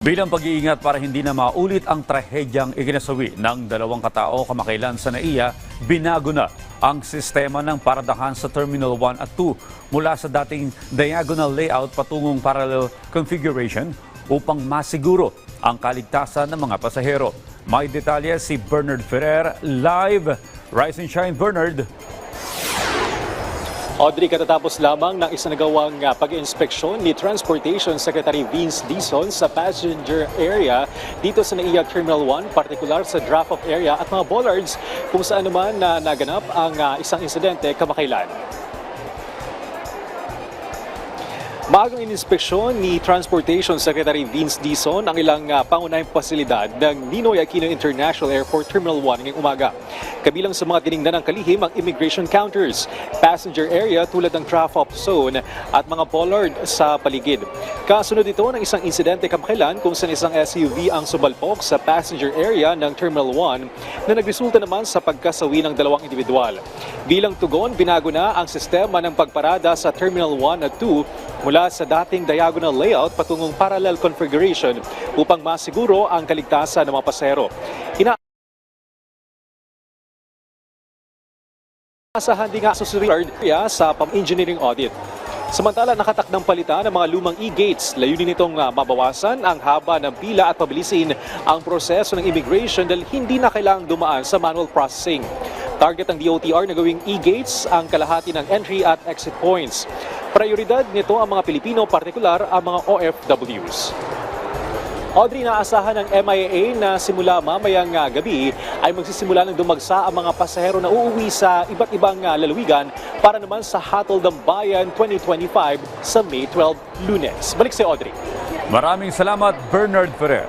Bilang pag-iingat para hindi na maulit ang trahedyang ikinasawi ng dalawang katao kamakailan sa NAIA, binago na ang sistema ng paradahan sa Terminal 1 at 2 mula sa dating diagonal layout patungong parallel configuration upang masiguro ang kaligtasan ng mga pasahero. May detalye si Bernard Ferrer live. Rise and shine, Bernard. Audrey, katatapos lamang ng isanagawang uh, pag-inspeksyon ni Transportation Secretary Vince Dizon sa passenger area dito sa NAIA Terminal 1, partikular sa drop-off area at mga bollards kung saan naman na naganap ang uh, isang insidente kamakailan. Maagang ininspeksyon ni Transportation Secretary Vince Dizon ang ilang uh, pangunahing pasilidad ng Ninoy Aquino International Airport Terminal 1 ngayong umaga. Kabilang sa mga tiningnan ng kalihim ang immigration counters, passenger area tulad ng drop-off zone at mga bollard sa paligid. Kasunod ito ng isang insidente kamakailan kung saan isang SUV ang sumalpok sa passenger area ng Terminal 1 na nagresulta naman sa pagkasawi ng dalawang individual. Bilang tugon, binago na ang sistema ng pagparada sa Terminal 1 at 2 mula sa dating diagonal layout patungong parallel configuration upang masiguro ang kaligtasan ng mga pasahero. Ina Asahan din nga susunod sa pam-engineering audit. Samantala, nakatakdang palitan ng mga lumang e-gates. Layunin nitong ah, mabawasan ang haba ng pila at pabilisin ang proseso ng immigration dahil hindi na kailangang dumaan sa manual processing. Target ng DOTR na gawing e-gates ang kalahati ng entry at exit points. Prioridad nito ang mga Pilipino, partikular ang mga OFWs. Audrey, naasahan ng MIA na simula mamayang ah, gabi ay magsisimula ng dumagsa ang mga pasahero na uuwi sa iba't ibang ah, lalawigan para naman sa Hatol ng Bayan 2025 sa May 12, Lunes. Balik si Audrey. Maraming salamat, Bernard Ferrer.